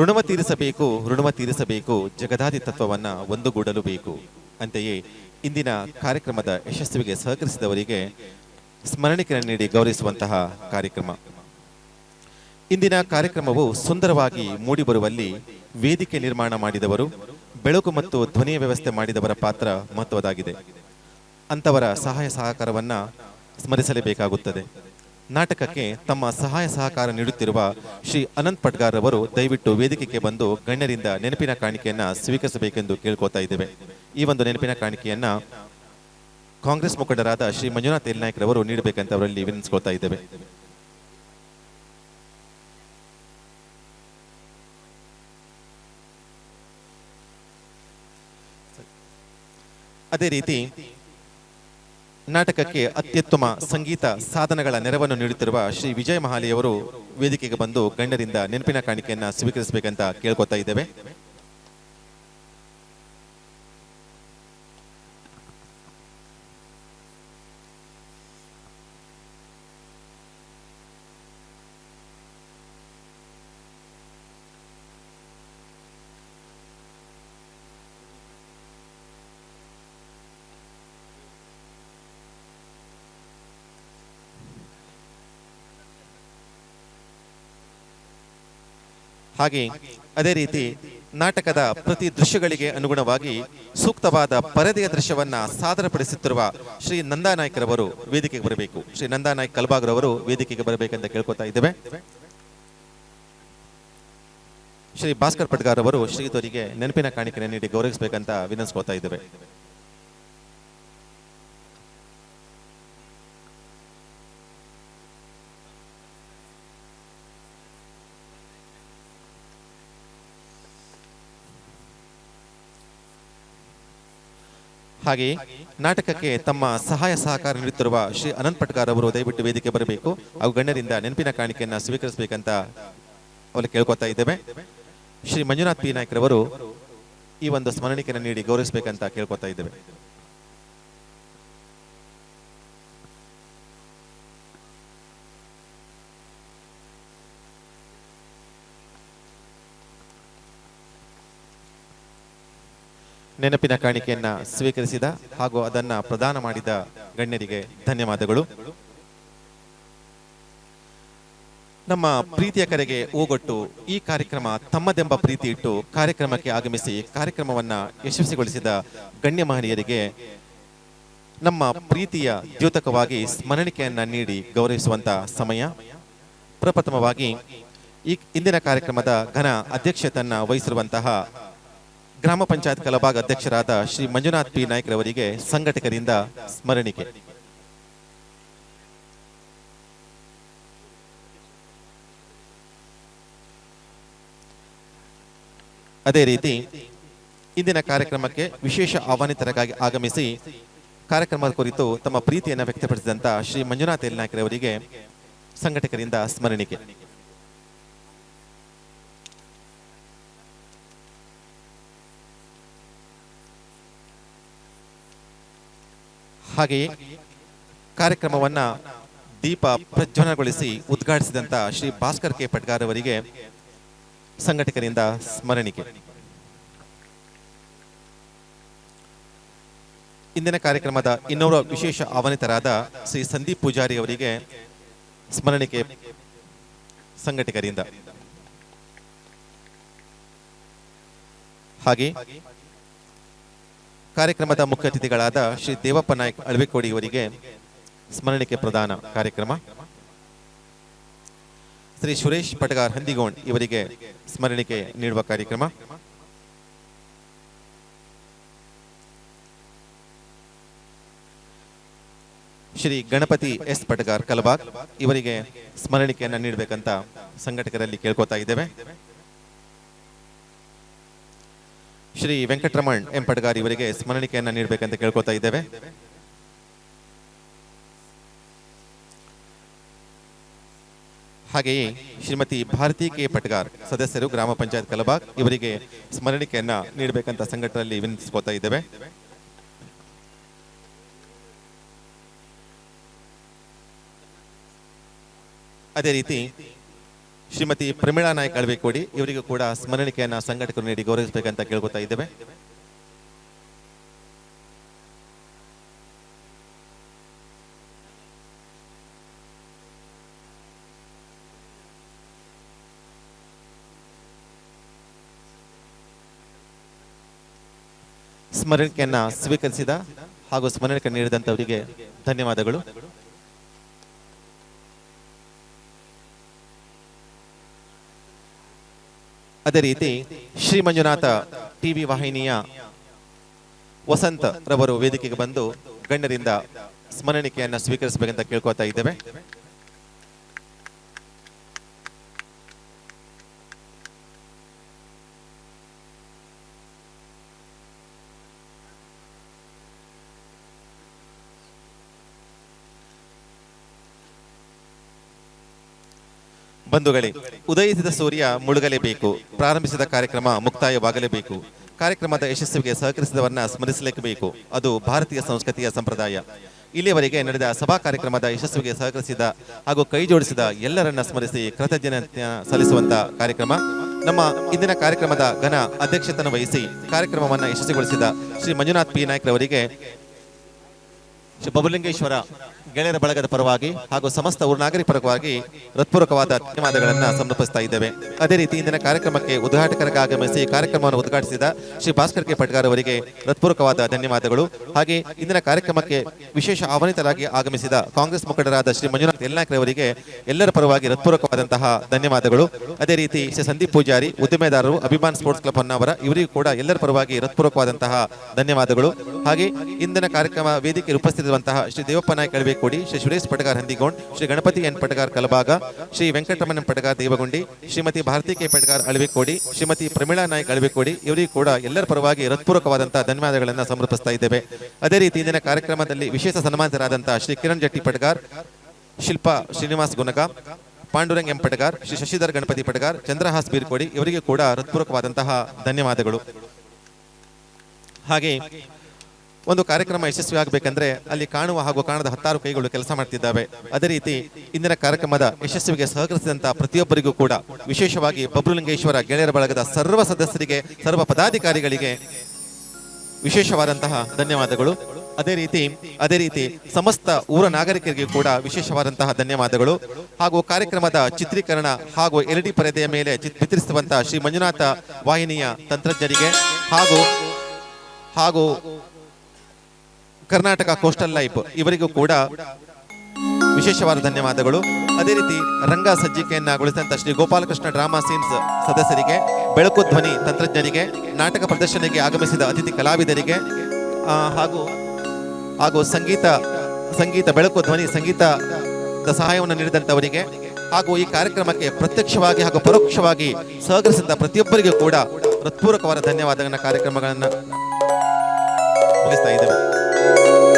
ಋಣವ ತೀರಿಸಬೇಕು ಋಣವ ತೀರಿಸಬೇಕು ಜಗದಾದಿ ತತ್ವವನ್ನು ಒಂದುಗೂಡಲು ಬೇಕು ಅಂತೆಯೇ ಇಂದಿನ ಕಾರ್ಯಕ್ರಮದ ಯಶಸ್ವಿಗೆ ಸಹಕರಿಸಿದವರಿಗೆ ಸ್ಮರಣಿಕೆಯನ್ನು ನೀಡಿ ಗೌರವಿಸುವಂತಹ ಕಾರ್ಯಕ್ರಮ. ಇಂದಿನ ಕಾರ್ಯಕ್ರಮವು ಸುಂದರವಾಗಿ ಮೂಡಿಬರುವಲ್ಲಿ ವೇದಿಕೆ ನಿರ್ಮಾಣ ಮಾಡಿದವರು, ಬೆಳಕು ಮತ್ತು ಧ್ವನಿಯ ವ್ಯವಸ್ಥೆ ಮಾಡಿದವರ ಪಾತ್ರ ಮಹತ್ವದಾಗಿದೆ ಅಂತವರ ಸಹಾಯ ಸಹಕಾರವನ್ನ ಸ್ಮರಿಸಲೇಬೇಕಾಗುತ್ತದೆ. ನಾಟಕಕ್ಕೆ ತಮ್ಮ ಸಹಾಯ ಸಹಕಾರ ನೀಡುತ್ತಿರುವ ಶ್ರೀ ಅನಂತ್ ಪಟ್ಗಾರ್ ಅವರು ದಯವಿಟ್ಟು ವೇದಿಕೆಗೆ ಬಂದು ಗಣ್ಯರಿಂದ ನೆನಪಿನ ಕಾಣಿಕೆಯನ್ನ ಸ್ವೀಕರಿಸಬೇಕೆಂದು ಕೇಳ್ಕೊತಾ ಇದ್ದೇವೆ. ಈ ಒಂದು ನೆನಪಿನ ಕಾಣಿಕೆಯನ್ನ ಕಾಂಗ್ರೆಸ್ ಮುಖಂಡರಾದ ಶ್ರೀ ಮಂಜುನಾಥ್ ರವರು ನೀಡಬೇಕಂತ ಅವರಲ್ಲಿ ವಿನಂತಿಸ್ಕೊಳ್ತಾ ಇದ್ದೇವೆ. ಅದೇ ರೀತಿ ನಾಟಕಕ್ಕೆ ಅತ್ಯುತ್ತಮ ಸಂಗೀತ ಸಾಧನಗಳ ನೆರವನ್ನು ನೀಡುತ್ತಿರುವ ಶ್ರೀ ವಿಜಯ ಮಹಾಲಿಯವರು ವೇದಿಕೆಗೆ ಬಂದು ಗಣ್ಯರಿಂದ ನೆನಪಿನ ಕಾಣಿಕೆಯನ್ನ ಸ್ವೀಕರಿಸಬೇಕಂತ ಕೇಳ್ಕೊತಾ ಇದ್ದೇವೆ. ಹಾಗೆ ಅದೇ ರೀತಿ ನಾಟಕದ ಪ್ರತಿ ದೃಶ್ಯಗಳಿಗೆ ಅನುಗುಣವಾಗಿ ಸೂಕ್ತವಾದ ಪರದೆಯ ದೃಶ್ಯವನ್ನ ಸಾದರಪಡಿಸುತ್ತಿರುವ ಶ್ರೀ ನಂದಾನಾಯ್ಕರವರು ವೇದಿಕೆಗೆ ಬರಬೇಕು. ಶ್ರೀ ನಂದಾನಾಯ್ಕ್ ಕಲ್ಬಾಗ್ರವರು ವೇದಿಕೆಗೆ ಬರಬೇಕಂತ ಕೇಳ್ಕೊತಾ ಇದ್ದೇವೆ. ಶ್ರೀ ಭಾಸ್ಕರ್ ಪಟ್ಗಾರ್ ಅವರು ಶ್ರೀಧರಿಗೆ ನೆನಪಿನ ಕಾಣಿಕೆಯನ್ನು ನೀಡಿ ಗೌರವಿಸಬೇಕಂತ ವಿನಂತಿಸ್ಕೋತಾ ಇದ್ದೇವೆ. ಹಾಗೆ ನಾಟಕಕ್ಕೆ ತಮ್ಮ ಸಹಾಯ ಸಹಕಾರ ನೀಡುತ್ತಿರುವ ಶ್ರೀ ಅನಂತ್ ಪಟ್ಕಾರ್ ಅವರು ದಯವಿಟ್ಟು ವೇದಿಕೆ ಬರಬೇಕು. ಹಾಗೂ ಗಣ್ಯರಿಂದ ನೆನಪಿನ ಕಾಣಿಕೆಯನ್ನು ಸ್ವೀಕರಿಸಬೇಕಂತ ಅವರು ಕೇಳ್ಕೊತಾ ಇದ್ದೇವೆ. ಶ್ರೀ ಮಂಜುನಾಥ್ ಪಿ. ನಾಯ್ಕರವರು ಈ ಒಂದು ಸ್ಮರಣಿಕೆಯನ್ನು ನೀಡಿ ಗೌರವಿಸಬೇಕಂತ ಕೇಳ್ಕೊತಾ ಇದ್ದೇವೆ. ನೆನಪಿನ ಕಾಣಿಕೆಯನ್ನ ಸ್ವೀಕರಿಸಿದ ಹಾಗೂ ಅದನ್ನ ಪ್ರದಾನ ಮಾಡಿದ ಗಣ್ಯರಿಗೆ ಧನ್ಯವಾದಗಳು. ನಮ್ಮ ಪ್ರೀತಿಯ ಕರೆಗೆ ಓಗೊಟ್ಟು ಈ ಕಾರ್ಯಕ್ರಮ ತಮ್ಮದೆಂಬ ಪ್ರೀತಿ ಇಟ್ಟು ಕಾರ್ಯಕ್ರಮಕ್ಕೆ ಆಗಮಿಸಿ ಕಾರ್ಯಕ್ರಮವನ್ನ ಯಶಸ್ವಿಗೊಳಿಸಿದ ಗಣ್ಯ ಮಹನೀಯರಿಗೆ ನಮ್ಮ ಪ್ರೀತಿಯ ದ್ಯೋತಕವಾಗಿ ಸ್ಮರಣಿಕೆಯನ್ನ ನೀಡಿ ಗೌರವಿಸುವಂತ ಸಮಯ. ಪ್ರಪ್ರಥಮವಾಗಿ ಈ ಇಂದಿನ ಕಾರ್ಯಕ್ರಮದ ಘನ ಅಧ್ಯಕ್ಷತೆಯನ್ನ ವಹಿಸಿರುವಂತಹ ಗ್ರಾಮ ಪಂಚಾಯತ್ ಕಲಬಾಗ್ ಅಧ್ಯಕ್ಷರಾದ ಶ್ರೀ ಮಂಜುನಾಥ್ ಪಿ. ನಾಯ್ಕ ರವರಿಗೆ ಸಂಘಟಕರಿಂದ ಸ್ಮರಣಿಕೆ. ಅದೇ ರೀತಿ ಇಂದಿನ ಕಾರ್ಯಕ್ರಮಕ್ಕೆ ವಿಶೇಷ ಆಹ್ವಾನಿತರಾಗಿ ಆಗಮಿಸಿ ಕಾರ್ಯಕ್ರಮದ ಕುರಿತು ತಮ್ಮ ಪ್ರೀತಿಯನ್ನು ವ್ಯಕ್ತಪಡಿಸಿದಂತ ಶ್ರೀ ಮಂಜುನಾಥ್ ಎಲ್. ನಾಯ್ಕರವರಿಗೆ ಸಂಘಟಕರಿಂದ ಸ್ಮರಣಿಕೆ. ಹಾಗೆಯೇ ಕಾರ್ಯಕ್ರಮವನ್ನ ದೀಪ ಪ್ರಜ್ವಲನಗೊಳಿಸಿ ಉದ್ಘಾಟಿಸಿದಂತ ಶ್ರೀ ಭಾಸ್ಕರ್ ಕೆ. ಪಟ್ಗಾರ್ ಅವರಿಗೆ ಸಂಘಟಕರಿಂದ ಸ್ಮರಣಿಕೆ. ಇಂದಿನ ಕಾರ್ಯಕ್ರಮದ ಇನ್ನೋರ್ವ ವಿಶೇಷ ಆಹ್ವಾನಿತರಾದ ಶ್ರೀ ಸಂದೀಪ್ ಪೂಜಾರಿ ಅವರಿಗೆ ಸ್ಮರಣಿಕೆ ಸಂಘಟಕರಿಂದ. ಹಾಗೆ ಕಾರ್ಯಕ್ರಮದ ಮುಖ್ಯ ಅತಿಥಿಗಳಾದ ಶ್ರೀ ದೇವಪ್ಪ ನಾಯ್ಕ್ ಅಳವೆಕೋಡಿ ಅವರಿಗೆ ಸ್ಮರಣಿಕೆ ಪ್ರದಾನ ಕಾರ್ಯಕ್ರಮ. ಶ್ರೀ ಸುರೇಶ್ ಪಟಗಾರ್ ಹಂದಿಗೋಣ್ ಇವರಿಗೆ ಸ್ಮರಣಿಕೆ ನೀಡುವ ಕಾರ್ಯಕ್ರಮ. ಶ್ರೀ ಗಣಪತಿ ಎಸ್ ಪಟಗಾರ್ ಕಲಬಾಗ್ ಇವರಿಗೆ ಸ್ಮರಣಿಕೆಯನ್ನು ನೀಡಬೇಕಂತ ಸಂಘಟಕರಲ್ಲಿ ಕೇಳ್ಕೊತಾ ಇದ್ದೇವೆ. ಶ್ರೀ ವೆಂಕಟರಮಣ್ ಎಂ ಪಡ್ಗಾರ್ ಇವರಿಗೆ ಸ್ಮರಣಿಕೆಯನ್ನ ನೀಡಬೇಕಂತ ಕೇಳ್ಕೊತಾ ಇದ್ದೇವೆ. ಹಾಗೆಯೇ ಶ್ರೀಮತಿ ಭಾರತಿ ಕೆ ಪಟ್ಗಾರ್ ಸದಸ್ಯರು ಗ್ರಾಮ ಪಂಚಾಯತ್ ಕಲಬಾಗ್ ಇವರಿಗೆ ಸ್ಮರಣಿಕೆಯನ್ನ ನೀಡಬೇಕಂತ ಸಂಘಟನೆಯಲ್ಲಿ ವಿನಂತಿಸ್ಕೋತಾ ಇದ್ದೇವೆ. ಅದೇ ರೀತಿ ಶ್ರೀಮತಿ ಪ್ರಮೀಳಾ ನಾಯ್ಕ ಅಳವಿಕೋಡಿ ಇವರಿಗೂ ಕೂಡ ಸ್ಮರಣಿಕೆಯನ್ನ ಸಂಘಟಕರು ನೀಡಿ ಗೌರವಿಸಬೇಕಂತ ಕೇಳ್ಕೊತಾ ಇದ್ದೇವೆ. ಸ್ಮರಣಿಕೆಯನ್ನ ಸ್ವೀಕರಿಸಿದ ಹಾಗೂ ಸ್ಮರಣಿಕೆ ನೀಡಿದಂತವರಿಗೆ ಧನ್ಯವಾದಗಳು. ಅದೇ ರೀತಿ ಶ್ರೀ ಮಂಜುನಾಥ ಟಿವಿ ವಾಹಿನಿಯ ವಸಂತ ರವರು ವೇದಿಕೆಗೆ ಬಂದು ಗಣ್ಯರಿಂದ ಸ್ಮರಣಿಕೆಯನ್ನ ಸ್ವೀಕರಿಸಬೇಕಂತ ಕೇಳ್ಕೊತಾ ಇದ್ದೇವೆ. ಬಂಧುಗಳೇ, ಉದಯಿಸಿದ ಸೂರ್ಯ ಮುಳುಗಲೇಬೇಕು. ಪ್ರಾರಂಭಿಸಿದ ಕಾರ್ಯಕ್ರಮ ಮುಕ್ತಾಯವಾಗಲೇಬೇಕು. ಕಾರ್ಯಕ್ರಮದ ಯಶಸ್ವಿಗೆ ಸಹಕರಿಸಿದವರನ್ನ ಸ್ಮರಿಸಲೇಬೇಕು. ಅದು ಭಾರತೀಯ ಸಂಸ್ಕೃತಿಯ ಸಂಪ್ರದಾಯ. ಇಲ್ಲಿಯವರೆಗೆ ನಡೆದ ಸಭಾ ಕಾರ್ಯಕ್ರಮದ ಯಶಸ್ವಿಗೆ ಸಹಕರಿಸಿದ ಹಾಗೂ ಕೈ ಜೋಡಿಸಿದ ಎಲ್ಲರನ್ನ ಸ್ಮರಿಸಿ ಕೃತಜ್ಞತೆ ಸಲ್ಲಿಸುವಂತ ಕಾರ್ಯಕ್ರಮ. ನಮ್ಮ ಇಂದಿನ ಕಾರ್ಯಕ್ರಮದ ಘನ ಅಧ್ಯಕ್ಷತನ ವಹಿಸಿ ಕಾರ್ಯಕ್ರಮವನ್ನು ಯಶಸ್ವಿಗೊಳಿಸಿದ ಶ್ರೀ ಮಂಜುನಾಥ್ ಪಿ. ನಾಯ್ಕ್ ರವರಿಗೆ ಶ್ರೀ ಬಬುಲಿಂಗೇಶ್ವರ ಗೆಳೆಯರ ಬಳಗದ ಪರವಾಗಿ ಹಾಗೂ ಸಮಸ್ತ ಊರ್ನಾಗರಿ ಪರವಾಗಿ ಹೃತ್ಪೂರ್ವಕವಾದ ಧನ್ಯವಾದಗಳನ್ನು ಸಮರ್ಪಿಸ್ತಾ ಇದ್ದೇವೆ. ಅದೇ ರೀತಿ ಇಂದಿನ ಕಾರ್ಯಕ್ರಮಕ್ಕೆ ಉದ್ಘಾಟಕರಿಗೆ ಆಗಮಿಸಿ ಕಾರ್ಯಕ್ರಮವನ್ನು ಉದ್ಘಾಟಿಸಿದ ಶ್ರೀ ಭಾಸ್ಕರ್ ಕೆ. ಪಟ್ಗಾರ್ ಅವರಿಗೆ ಹೃತ್ಪೂರ್ವಕವಾದ ಧನ್ಯವಾದಗಳು. ಹಾಗೆ ಇಂದಿನ ಕಾರ್ಯಕ್ರಮಕ್ಕೆ ವಿಶೇಷ ಆಹ್ವಾನಿತರಾಗಿ ಆಗಮಿಸಿದ ಕಾಂಗ್ರೆಸ್ ಮುಖಂಡರಾದ ಶ್ರೀ ಮಂಜುನಾಥ್ ಯಲ್ನಾಯ್ಕ್ ಅವರಿಗೆ ಎಲ್ಲರ ಪರವಾಗಿ ಹೃತ್ಪೂರ್ವಕವಾದಂತಹ ಧನ್ಯವಾದಗಳು. ಅದೇ ರೀತಿ ಶ್ರೀ ಸಂದೀಪ್ ಪೂಜಾರಿ, ಉದ್ದಿಮೆದಾರರು, ಅಭಿಮಾನ್ ಸ್ಪೋರ್ಟ್ಸ್ ಕ್ಲಬ್ ಹೊನ್ನಾವರ ಇವರಿಗೂ ಕೂಡ ಎಲ್ಲರ ಪರವಾಗಿ ಹೃತ್ಪೂರ್ವಕವಾದಂತಹ ಧನ್ಯವಾದಗಳು. ಹಾಗೆ ಇಂದಿನ ಕಾರ್ಯಕ್ರಮ ವೇದಿಕೆಯಲ್ಲಿ ಉಪಸ್ಥಿತರಿರುವಂತಹ ಶ್ರೀ ದೇವಪ್ಪ ನಾಯ್ಕ ಶ್ರೀ ಸುರೇಶ್ ಪಟಗಾರ್ ಹಂದಿಗೋಂಡ್, ಶ್ರೀ ಗಣಪತಿ ಎನ್ ಪಟಗಾರ್ ಕಲಬಾಗ ಶ್ರೀ ವೆಂಕಟರಮಣ ಪಟಗಾರ್ ದೇವಗುಂಡಿ, ಶ್ರೀಮತಿ ಭಾರತಿ ಕೆ ಪಟಗಾರ್ ಅಳವೇಕೋಡಿ ಶ್ರೀಮತಿ ಪ್ರಮೀಳಾ ನಾಯ್ಕ ಅಳವೇಕೋಡಿ ಇವರಿಗೂ ಕೂಡ ಎಲ್ಲರ ಪರವಾಗಿ ಹೃತ್ಪೂರ್ವಕವಾದಂತಹ ಧನ್ಯವಾದಗಳನ್ನು ಸಮರ್ಪಿಸ್ತಾ ಇದ್ದೇವೆ. ಅದೇ ರೀತಿ ಇಂದಿನ ಕಾರ್ಯಕ್ರಮದಲ್ಲಿ ವಿಶೇಷ ಸನ್ಮಾನಿತರಾದಂತಹ ಶ್ರೀ ಕಿರಣ್ ಜಟ್ಟಿ ಪಟಗಾರ್, ಶಿಲ್ಪಾ ಶ್ರೀನಿವಾಸ್ ಗುನಗ, ಪಾಂಡುರಂಗ್ ಎಂ ಪಟಗಾರ್, ಶ್ರೀ ಶಶಿಧರ್ ಗಣಪತಿ ಪಟಗಾರ್, ಚಂದ್ರಹಾಸ್ ಬೀರ್ಕೋಡಿ, ಇವರಿಗೆ ಕೂಡ ಹೃತ್ಪೂರ್ವಕವಾದಂತಹ ಧನ್ಯವಾದಗಳು. ಹಾಗೆ ಒಂದು ಕಾರ್ಯಕ್ರಮ ಯಶಸ್ವಿ ಆಗಬೇಕಂದ್ರೆ ಅಲ್ಲಿ ಕಾಣುವ ಹಾಗೂ ಕಾಣದ ಹತ್ತಾರು ಕೈಗಳು ಕೆಲಸ ಮಾಡ್ತಿದ್ದಾವೆ. ಅದೇ ರೀತಿ ಇಂದಿನ ಕಾರ್ಯಕ್ರಮದ ಯಶಸ್ವಿಗೆ ಸಹಕರಿಸಿದಂತಹ ಪ್ರತಿಯೊಬ್ಬರಿಗೂ ಕೂಡ ವಿಶೇಷವಾಗಿ ಬಬ್ರುಲಿಂಗೇಶ್ವರ ಗೆಳೆಯರ ಬಳಗದ ಸರ್ವ ಸದಸ್ಯರಿಗೆ, ಸರ್ವ ಪದಾಧಿಕಾರಿಗಳಿಗೆ ವಿಶೇಷವಾದಂತಹ ಧನ್ಯವಾದಗಳು. ಅದೇ ರೀತಿ ಅದೇ ರೀತಿ ಸಮಸ್ತ ಊರ ನಾಗರಿಕರಿಗೆ ಕೂಡ ವಿಶೇಷವಾದಂತಹ ಧನ್ಯವಾದಗಳು. ಹಾಗೂ ಕಾರ್ಯಕ್ರಮದ ಚಿತ್ರೀಕರಣ ಹಾಗೂ ಎಲ್ ಡಿ ಪರದೆಯ ಮೇಲೆ ಚಿತ್- ಚಿತ್ರಿಸುವಂತಹ ಶ್ರೀ ಮಂಜುನಾಥ ವಾಹಿನಿಯ ತಂತ್ರಜ್ಞರಿಗೆ ಹಾಗೂ ಹಾಗೂ ಕರ್ನಾಟಕ ಕೋಸ್ಟಲ್ ಲೈಫ್ ಇವರಿಗೂ ಕೂಡ ವಿಶೇಷವಾದ ಧನ್ಯವಾದಗಳು. ಅದೇ ರೀತಿ ರಂಗ ಸಜ್ಜಿಕೆಯನ್ನಾಗೊಳಿಸಿದಂಥ ಶ್ರೀ ಗೋಪಾಲಕೃಷ್ಣ ಡ್ರಾಮಾ ಸೀನ್ಸ್ ಸದಸ್ಯರಿಗೆ, ಬೆಳಕು ಧ್ವನಿ ತಂತ್ರಜ್ಞರಿಗೆ, ನಾಟಕ ಪ್ರದರ್ಶನಕ್ಕೆ ಆಗಮಿಸಿದ ಅತಿಥಿ ಕಲಾವಿದರಿಗೆ ಹಾಗೂ ಹಾಗೂ ಸಂಗೀತ ಸಂಗೀತ ಬೆಳಕು ಧ್ವನಿ ಸಂಗೀತದ ಸಹಾಯವನ್ನು ನೀಡಿದಂಥವರಿಗೆ ಹಾಗೂ ಈ ಕಾರ್ಯಕ್ರಮಕ್ಕೆ ಪ್ರತ್ಯಕ್ಷವಾಗಿ ಹಾಗೂ ಪರೋಕ್ಷವಾಗಿ ಸಹಕರಿಸಿದ ಪ್ರತಿಯೊಬ್ಬರಿಗೂ ಕೂಡ ಹೃತ್ಪೂರ್ವಕವಾದ ಧನ್ಯವಾದಗಳ ಕಾರ್ಯಕ್ರಮಗಳನ್ನು ಮುಗಿಸ್ತಾ ಇದ್ದೇವೆ.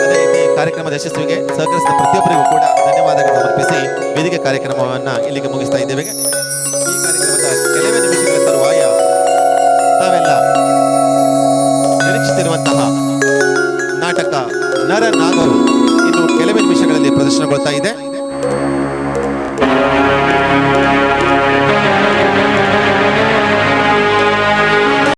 ಅದೇ ರೀತಿ ಕಾರ್ಯಕ್ರಮದ ಯಶಸ್ವಿಗೆ ಸಹಕರಿಸಿದ ಪ್ರತಿಯೊಬ್ಬರಿಗೂ ಕೂಡ ಧನ್ಯವಾದಗಳನ್ನು ಸಮರ್ಪಿಸಿ ವೇದಿಕೆ ಕಾರ್ಯಕ್ರಮವನ್ನು ಇಲ್ಲಿಗೆ ಮುಗಿಸ್ತಾ ಇದ್ದೇವೆ. ಈ ಕಾರ್ಯಕ್ರಮದ ಕೆಲವೇ ನಿಮಿಷಗಳ